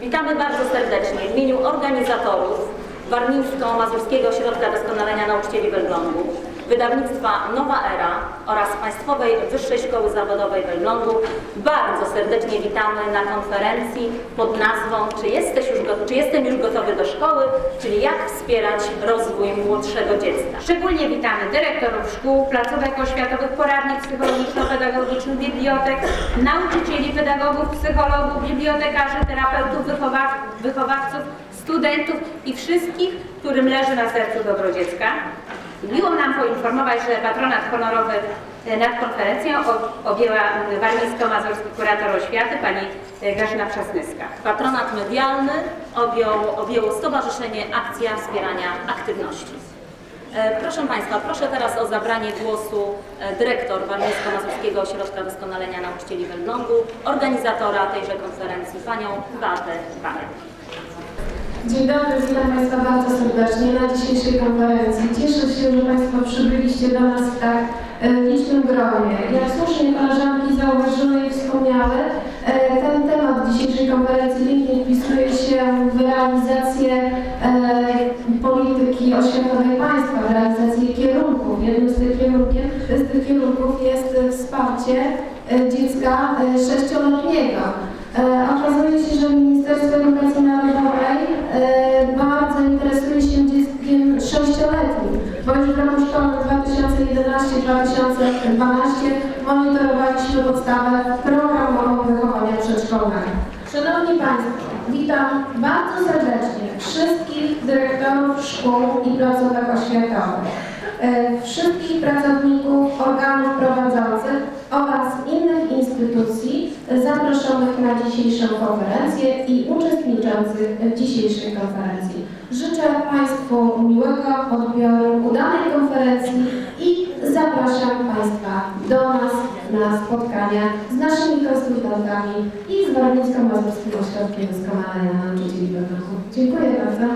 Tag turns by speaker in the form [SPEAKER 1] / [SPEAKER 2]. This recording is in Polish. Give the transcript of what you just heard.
[SPEAKER 1] Witamy bardzo serdecznie w imieniu organizatorów Warmińsko-Mazurskiego Ośrodka Doskonalenia Nauczycieli w Elblągu, wydawnictwa Nowa Era oraz Państwowej Wyższej Szkoły Zawodowej w Elblągu. Bardzo serdecznie witamy na konferencji pod nazwą czy, jesteś już czy jestem już gotowy do szkoły, czyli jak wspierać rozwój młodszego dziecka.
[SPEAKER 2] Szczególnie witamy dyrektorów szkół, placówek oświatowych, poradni psychologiczno-pedagogicznych, bibliotek, nauczycieli, pedagogów, psychologów, bibliotekarzy, terapeutów, wychowaw- wychowawców, studentów i wszystkich, którym leży na sercu dobro dziecka. Miło nam poinformować, że patronat honorowy e, nad konferencją objęła warmińsko-mazurski kurator oświaty, pani e, Grażyna Przasnyska.
[SPEAKER 1] Patronat medialny objął, objęło Stowarzyszenie Akcja Wspierania Aktywności. E, Proszę Państwa, proszę teraz o zabranie głosu dyrektor Warmińsko-Mazurskiego Ośrodka Doskonalenia Nauczycieli w Elblągu, organizatora tejże konferencji, panią Beatę Baniak.
[SPEAKER 3] Dzień dobry, witam Państwa bardzo serdecznie na dzisiejszej konferencji. Cieszę się, że Państwo przybyliście do nas w tak e, licznym gronie. Jak słusznie koleżanki zauważyły i wspomniały, e, ten temat dzisiejszej konferencji pięknie wpisuje się w realizację e, polityki oświatowej państwa, w realizację kierunków. Jednym z tych, z tych kierunków jest wsparcie dziecka sześcioletniego. Okazuje się, że Ministerstwo Edukacji 2011-2012 monitorowaliśmy podstawę programową wychowania przedszkolnego. Szanowni Państwo, witam bardzo serdecznie wszystkich dyrektorów szkół i placówek oświatowych, e, wszystkich pracowników organów prowadzących oraz innych instytucji zaproszonych na dzisiejszą konferencję i uczestniczących w dzisiejszej konferencji. Życzę Państwu miłego odbioru udanej konferencji i zapraszam Państwa do nas na spotkania z naszymi konsultantami i z Warmińsko-Mazurskim Ośrodkiem Doskonalenia Nauczycieli Wewnętrznych. Dziękuję bardzo.